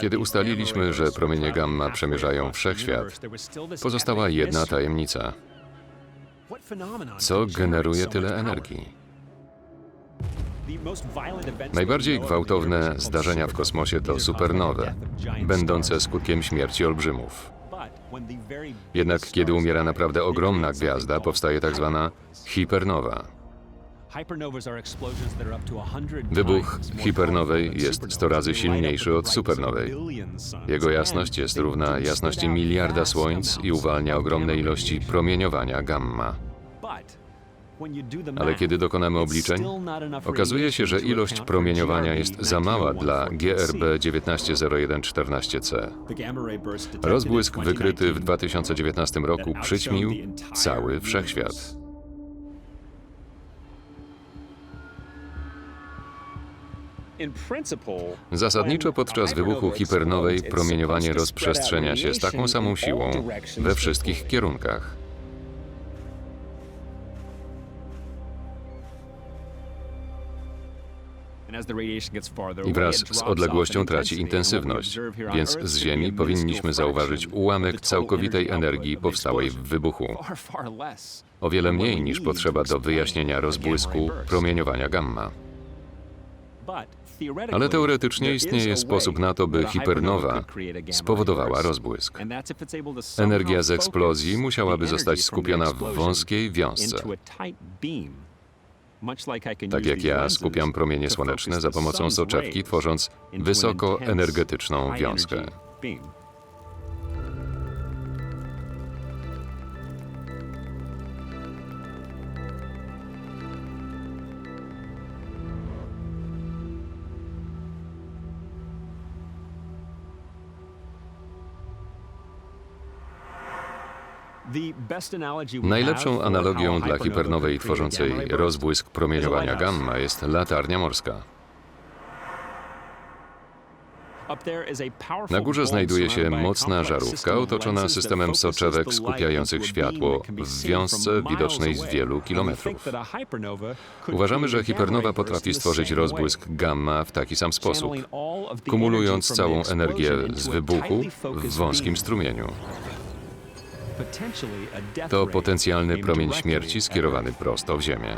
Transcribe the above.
Kiedy ustaliliśmy, że promienie gamma przemierzają wszechświat, pozostała jedna tajemnica. Co generuje tyle energii? Najbardziej gwałtowne zdarzenia w kosmosie to supernowe, będące skutkiem śmierci olbrzymów. Jednak kiedy umiera naprawdę ogromna gwiazda, powstaje tak zwana hipernowa. Wybuch hipernowej jest 100 razy silniejszy od supernowej. Jego jasność jest równa jasności miliarda słońc i uwalnia ogromne ilości promieniowania gamma. Ale kiedy dokonamy obliczeń, okazuje się, że ilość promieniowania jest za mała dla GRB 190114C. Rozbłysk wykryty w 2019 roku przyćmił cały wszechświat. Zasadniczo podczas wybuchu hipernowej promieniowanie rozprzestrzenia się z taką samą siłą we wszystkich kierunkach. I wraz z odległością traci intensywność, więc z Ziemi powinniśmy zauważyć ułamek całkowitej energii powstałej w wybuchu. O wiele mniej niż potrzeba do wyjaśnienia rozbłysku promieniowania gamma. Ale teoretycznie istnieje sposób na to, by hipernowa spowodowała rozbłysk. Energia z eksplozji musiałaby zostać skupiona w wąskiej wiązce. Tak jak ja skupiam promienie słoneczne za pomocą soczewki, tworząc wysokoenergetyczną wiązkę. Najlepszą analogią dla hipernowej tworzącej rozbłysk promieniowania gamma jest latarnia morska. Na górze znajduje się mocna żarówka otoczona systemem soczewek skupiających światło w wiązce widocznej z wielu kilometrów. Uważamy, że hipernowa potrafi stworzyć rozbłysk gamma w taki sam sposób, kumulując całą energię z wybuchu w wąskim strumieniu. To potencjalny promień śmierci skierowany prosto w Ziemię.